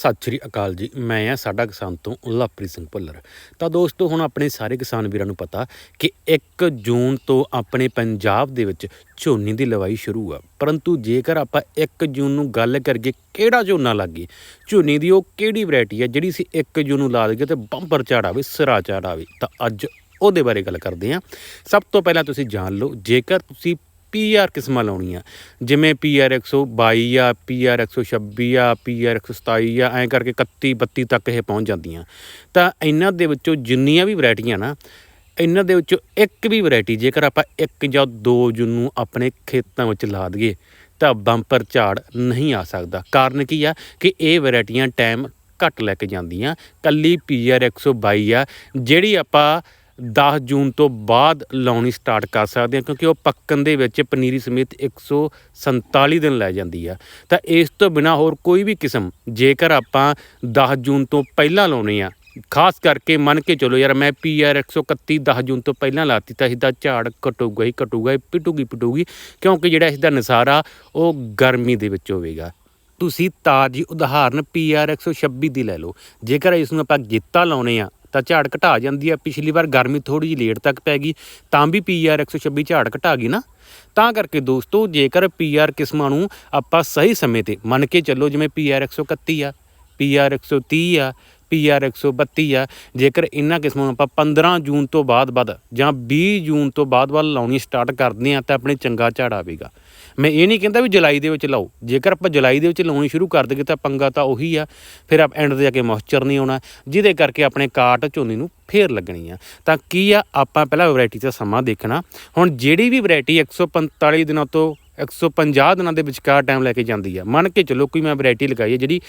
ਸਤਿ ਸ਼੍ਰੀ ਅਕਾਲ ਜੀ। ਮੈਂ ਆ ਸਾਡਾ ਕਿਸਾਨ ਤੋਂ ਲਵਪ੍ਰੀਤ ਸਿੰਘ ਭੁੱਲਰ। ਤਾਂ ਦੋਸਤੋ, ਹੁਣ ਆਪਣੇ ਸਾਰੇ ਕਿਸਾਨ ਵੀਰਾਂ ਨੂੰ ਪਤਾ ਕਿ 1 ਜੂਨ ਤੋਂ ਆਪਣੇ ਪੰਜਾਬ ਦੇ ਵਿੱਚ ਝੋਨੇ ਦੀ ਲਵਾਈ ਸ਼ੁਰੂ ਆ। ਪਰੰਤੂ ਜੇਕਰ ਆਪਾਂ 1 ਜੂਨ ਨੂੰ ਗੱਲ ਕਰੀਏ, ਕਿਹੜਾ ਝੋਨਾ ਲੱਗੇ? ਝੋਨੇ ਦੀ ਉਹ ਕਿਹੜੀ ਵੈਰਾਈਟੀ ਆ, ਜਿਹੜੀ ਸੀ 1 ਜੂਨ ਨੂੰ ਲਾ ਦਈਏ ਤੇ ਬੰਪਰ ਝਾੜਾਵੇ ਸਿਰਾ ਝਾੜਾਵੇ ਤਾਂ ਅੱਜ ਉਹਦੇ ਬਾਰੇ ਗੱਲ ਕਰਦੇ ਹਾਂ। ਸਭ ਤੋਂ ਪਹਿਲਾਂ ਤੁਸੀਂ ਜਾਣ ਲਓ, ਜੇਕਰ ਤੁਸੀਂ ਪੀਆਰ ਕਿਸਮਾਂ ਲਾਉਣੀਆਂ। ਜਿਵੇਂ ਪੀਆਰ 122 ਆ ਪੀਆਰ 126 ਆ ਪੀਆਰ 127 ਆ, ਐਂ ਕਰਕੇ 31 32 ਤੱਕ ਇਹ ਪਹੁੰਚ ਜਾਂਦੀਆਂ। ਤਾਂ ਇਹਨਾਂ ਦੇ ਵਿੱਚੋਂ ਜਿੰਨੀਆਂ ਵੀ ਵੈਰਾਈਟੀਆਂ ਨਾ, ਇਹਨਾਂ ਦੇ ਵਿੱਚੋਂ ਇੱਕ ਵੀ ਵੈਰਾਈਟੀ ਜੇਕਰ ਆਪਾਂ ਇੱਕ ਜਾਂ ਦੋ ਜੂਨ ਨੂੰ ਆਪਣੇ ਖੇਤਾਂ ਵਿੱਚ ਲਾ ਦਈਏ, ਤਾਂ ਬੰਪਰ ਝਾੜ ਨਹੀਂ ਆ ਸਕਦਾ। ਕਾਰਨ ਕੀ ਆ ਕਿ ਇਹ ਵੈਰਾਈਟੀਆਂ ਟਾਈਮ ਘੱਟ ਲੈ ਕੇ ਜਾਂਦੀਆਂ। ਕੱਲੀ ਪੀਆਰ 122 ਆ, ਜਿਹੜੀ ਆਪਾਂ 10 ਜੂਨ ਤੋਂ ਬਾਅਦ ਲਾਉਣੀ ਸਟਾਰਟ ਕਰ ਸਕਦੇ ਹਾਂ, ਕਿਉਂਕਿ ਉਹ ਪੱਕਣ ਦੇ ਵਿੱਚ ਪਨੀਰੀ ਸਮੇਤ 147 ਦਿਨ ਲੈ ਜਾਂਦੀ ਆ। ਤਾਂ ਇਸ ਤੋਂ ਬਿਨਾ ਹੋਰ ਕੋਈ ਵੀ ਕਿਸਮ, ਜੇਕਰ ਆਪਾਂ 10 ਜੂਨ ਤੋਂ ਪਹਿਲਾਂ ਲਾਉਣੀ ਆ, ਖਾਸ ਕਰਕੇ ਮੰਨ ਕੇ ਚਲੋ ਯਾਰ ਮੈਂ ਪੀਆਰ 131 10 ਜੂਨ ਤੋਂ ਪਹਿਲਾਂ ਲਾਤੀ, ਤਾਂ ਇਹਦਾ ਝਾੜ ਘਟੂਗਾ ਹੀ ਘਟੂਗਾ ਹੀ ਪਿਟੂਗੀ ਪਿਟੂਗੀ, ਕਿਉਂਕਿ ਜਿਹੜਾ ਇਸਦਾ ਨਜ਼ਾਰਾ, ਉਹ ਗਰਮੀ ਦੇ ਵਿੱਚ ਹੋਵੇਗਾ। ਤੁਸੀਂ ਤਾਜੀ ਉਦਾਹਰਨ ਪੀਆਰ 126 ਦੀ ਲੈ ਲਓ। ਜੇਕਰ ਇਸ ਨੂੰ ਆਪਾਂ ਗਿੱਤਾ ਲਾਉਨੇ ਆ ਤਾਂ ਝਾੜ ਘਟਾ ਜਾਂਦੀ ਆ। ਪਿਛਲੀ ਵਾਰ ਗਰਮੀ ਥੋੜੀ ਜਿਹੀ ਲੇਟ ਤੱਕ ਪੈ ਗਈ, ਤਾਂ ਵੀ ਪੀਆਰ 126 ਝਾੜ ਘਟਾ ਗਈ ਨਾ। ਤਾਂ ਕਰਕੇ ਦੋਸਤੋ, ਜੇਕਰ ਪੀਆਰ ਕਿਸਮਾਂ ਨੂੰ ਆਪਾਂ ਸਹੀ ਸਮੇਂ ਤੇ ਮੰਨ ਕੇ ਚੱਲੋ, ਜਿਵੇਂ ਪੀਆਰ 131 ਆ ਪੀਆਰ 130 ਆ ਪੀਆਰ 132 ਆ, ਜੇਕਰ ਇਹਨਾਂ ਕਿਸਮਾਂ ਨੂੰ ਆਪਾਂ 15 ਜੂਨ ਤੋਂ ਬਾਅਦ ਬਾਅਦ ਜਾਂ 20 ਜੂਨ ਤੋਂ ਬਾਅਦ ਬਾਅਦ ਲਾਉਣੀ ਸਟਾਰਟ ਕਰਦੇ ਆ ਤਾਂ ਆਪਣੇ ਚੰਗਾ ਝਾੜ ਆਵੇਗਾ। ਮੈਂ ਇਹ ਨਹੀਂ ਕਹਿੰਦਾ ਵੀ ਜੁਲਾਈ ਦੇ ਵਿੱਚ ਲਾਓ। ਜੇਕਰ ਆਪਾਂ ਜੁਲਾਈ ਦੇ ਵਿੱਚ ਲਾਉਣੀ ਸ਼ੁਰੂ ਕਰ ਦਈਏ ਤਾਂ ਪੰਗਾ ਤਾਂ ਉਹੀ ਆ। ਫਿਰ ਆਪ ਐਂਡ ਤੇ ਜਾ ਕੇ ਮੋਇਸਚਰ ਨਹੀਂ ਆਉਣਾ, ਜਿਹਦੇ ਕਰਕੇ ਆਪਣੇ ਕਾਟ ਝੋਨੇ ਨੂੰ ਫੇਰ ਲੱਗਣੀ ਆ। ਤਾਂ ਕੀ ਆ, ਆਪਾਂ ਪਹਿਲਾਂ ਵੈਰਾਈਟੀ ਦਾ ਸਮਾਂ ਦੇਖਣਾ। ਹੁਣ ਜਿਹੜੀ ਵੀ ਵੈਰਾਈਟੀ 145 ਦਿਨਾਂ ਤੋਂ 150 ਦਿਨਾਂ ਦੇ ਵਿਚਕਾਰ ਟਾਈਮ ਲੈ ਕੇ ਜਾਂਦੀ ਆ। ਮੰਨ ਕੇ ਚਲੋ ਕੋਈ ਮੈਂ ਵੈਰਾਈਟੀ ਲਗਾਈ ਹੈ ਜਿਹੜੀ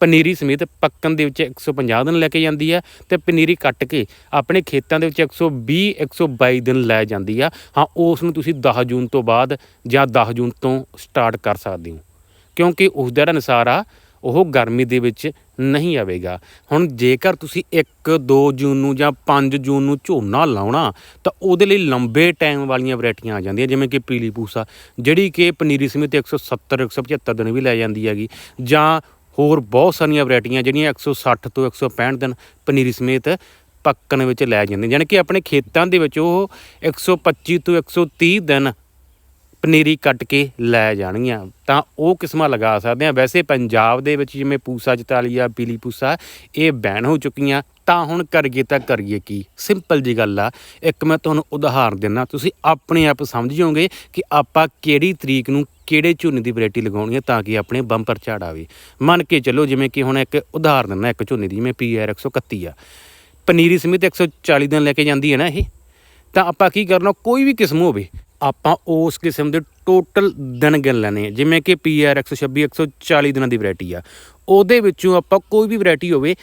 ਪਨੀਰੀ ਸਮੇਤ ਪੱਕਣ ਦੇ ਵਿੱਚ 150 ਦਿਨ ਲੈ ਕੇ ਜਾਂਦੀ ਆ ਤੇ ਪਨੀਰੀ ਕੱਟ ਕੇ ਆਪਣੇ ਖੇਤਾਂ ਦੇ ਵਿੱਚ 120 122 ਦਿਨ ਲੈ ਜਾਂਦੀ ਆ। ਹਾਂ ਉਸ ਨੂੰ ਤੁਸੀਂ 10 ਜੂਨ ਤੋਂ ਬਾਅਦ ਜਾਂ 10 ਜੂਨ ਤੋਂ ਸਟਾਰਟ ਕਰ ਸਕਦੇ ਹੋ। ਕਿਉਂਕਿ ਉਸ ਦਾ ਜਿਹੜਾ ਨਿਸਾਰ ਆ, ਉਹ ਗਰਮੀ ਦੇ ਵਿੱਚ ਨਹੀਂ ਆਵੇਗਾ। ਹੁਣ ਜੇਕਰ ਤੁਸੀਂ 1 2 ਜੂਨ ਨੂੰ ਜਾਂ 5 ਜੂਨ ਨੂੰ ਝੋਨਾ ਲਾਉਣਾ, ਤਾਂ ਉਹਦੇ ਲਈ ਲੰਬੇ ਟਾਈਮ ਵਾਲੀਆਂ ਵੈਰਾਈਟੀਆਂ ਆ ਜਾਂਦੀਆਂ, ਜਿਵੇਂ ਕਿ ਪੀਲੀ ਪੂਸਾ, ਜਿਹੜੀ ਕਿ ਪਨੀਰੀ ਸਮੇਤ 170 175 ਦਿਨ ਵੀ ਲੈ ਜਾਂਦੀ ਹੈਗੀ। ਜਾਂ ਹੋਰ ਬਹੁਤ ਸਾਰੀਆਂ ਵੈਰਾਈਟੀਆਂ ਜਿਹੜੀਆਂ 160 ਤੋਂ 165 ਦਿਨ ਪਨੀਰੀ ਸਮੇਤ ਪੱਕਣ ਵਿੱਚ ਲੈ ਜਾਂਦੇ ਯਾਨੀ ਕਿ ਆਪਣੇ ਖੇਤਾਂ ਦੇ ਵਿੱਚ ਉਹ 125 ਤੋਂ 130 ਦਿਨ ਪਨੀਰੀ ਕੱਟ ਕੇ ਲੈ ਜਾਣਗੀਆਂ। ਤਾਂ ਉਹ ਕਿਸਮਾਂ ਲਗਾ ਸਕਦੇ ਆ। ਵੈਸੇ ਪੰਜਾਬ ਦੇ ਵਿੱਚ ਜਿਵੇਂ ਪੂਸਾ 44 ਆ ਪੀਲੀ ਪੂਸਾ, ਇਹ ਬੈਨ ਹੋ ਚੁੱਕੀਆਂ। ਤਾਂ ਹੁਣ ਕਰੀਏ ਤਾਂ ਕਰੀਏ ਕੀ? ਸਿੰਪਲ ਜੀ ਗੱਲ ਆ। ਇੱਕ ਮੈਂ ਤੁਹਾਨੂੰ ਉਦਾਹਰਨ ਦਿੰਦਾ ਤੁਸੀਂ ਆਪਣੇ ਆਪ ਸਮਝ ਜਾਓਗੇ ਕਿ ਆਪਾਂ ਕਿਹੜੀ ਤਰੀਕ ਨੂੰ ਕਿਹੜੇ ਝੋਨੇ ਦੀ ਵੈਰਾਈਟੀ ਲਗਾਉਣੀ ਹੈ ਤਾਂ ਕਿ ਆਪਣੇ ਬੰਪਰ ਝਾੜ ਆਵੇ। ਮੰਨ ਕੇ ਚੱਲੋ ਜਿਵੇਂ ਕਿ ਹੁਣ ਇੱਕ ਉਦਾਹਰਨ ਦਿੰਦਾ ਇੱਕ ਝੋਨੇ ਦੀ, ਜਿਵੇਂ ਪੀਆਰ 131 ਆ। ਪਨੀਰੀ ਸਮੇਤ 140 ਦਿਨ ਲੈ ਕੇ ਜਾਂਦੀ ਹੈ ਨਾ ਇਹ। ਤਾਂ ਆਪਾਂ ਕੀ ਕਰਨਾ? ਕੋਈ ਵੀ ਕਿਸਮ ਹੋਵੇ ਆਪਾਂ ਉਸ ਕਿਸਮ ਦੇ ਟੋਟਲ ਦਿਨ ਗਿਣ ਲੈਣੇ ਆ ਜਿਵੇਂ ਕਿ ਪੀਆਰ 126 140 ਦਿਨਾਂ ਦੀ ਵੈਰਾਈਟੀ ਆ। ਉਹਦੇ ਵਿੱਚੋਂ ਆਪਾਂ ਕੋਈ ਵੀ ਵੈਰਾਈਟੀ ਹੋਵੇ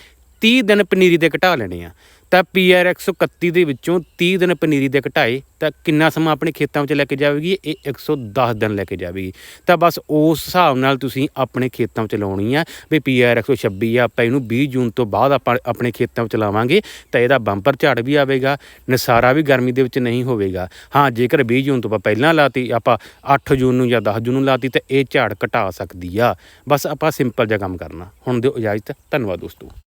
30 ਦਿਨ ਪਨੀਰੀ ਦੇ ਘਟਾ ਲੈਣੇ ਆ। ਤਾਂ ਪੀਆਰ 131 ਦੇ ਵਿੱਚੋਂ 30 ਦਿਨ ਪਨੀਰੀ ਦੇ ਘਟਾਏ, ਤਾਂ ਕਿੰਨਾ ਸਮਾਂ ਆਪਣੇ ਖੇਤਾਂ ਵਿੱਚ ਲੈ ਕੇ ਜਾਵੇਗੀ? ਇਹ 110 ਦਿਨ ਲੈ ਕੇ ਜਾਵੇਗੀ। ਤਾਂ ਬਸ ਉਸ ਹਿਸਾਬ ਨਾਲ ਤੁਸੀਂ ਆਪਣੇ ਖੇਤਾਂ ਵਿੱਚ ਲਾਉਣੀ ਆ। ਵੀ ਪੀਆਰ 126 ਆ, ਆਪਾਂ ਇਹਨੂੰ 20 ਜੂਨ ਤੋਂ ਬਾਅਦ ਆਪਾਂ ਆਪਣੇ ਖੇਤਾਂ ਵਿੱਚ ਲਾਵਾਂਗੇ, ਤਾਂ ਇਹਦਾ ਬੰਪਰ ਝਾੜ ਵੀ ਆਵੇਗਾ, ਨਸਾਰਾ ਵੀ ਗਰਮੀ ਦੇ ਵਿੱਚ ਨਹੀਂ ਹੋਵੇਗਾ। ਹਾਂ, ਜੇਕਰ 20 ਜੂਨ ਤੋਂ ਆਪਾਂ ਪਹਿਲਾਂ ਲਾਤੀ, ਆਪਾਂ 8 ਜੂਨ ਨੂੰ ਜਾਂ 10 ਜੂਨ ਨੂੰ ਲਾਤੀ, ਤਾਂ ਇਹ ਝਾੜ ਘਟਾ ਸਕਦੀ ਆ। ਬਸ ਆਪਾਂ ਸਿੰਪਲ ਜਿਹਾ ਕੰਮ ਕਰਨਾ। ਹੁਣ ਦਿਓ ਇਜਾਜ਼ਤ, ਧੰਨਵਾਦ ਦੋਸਤੋ।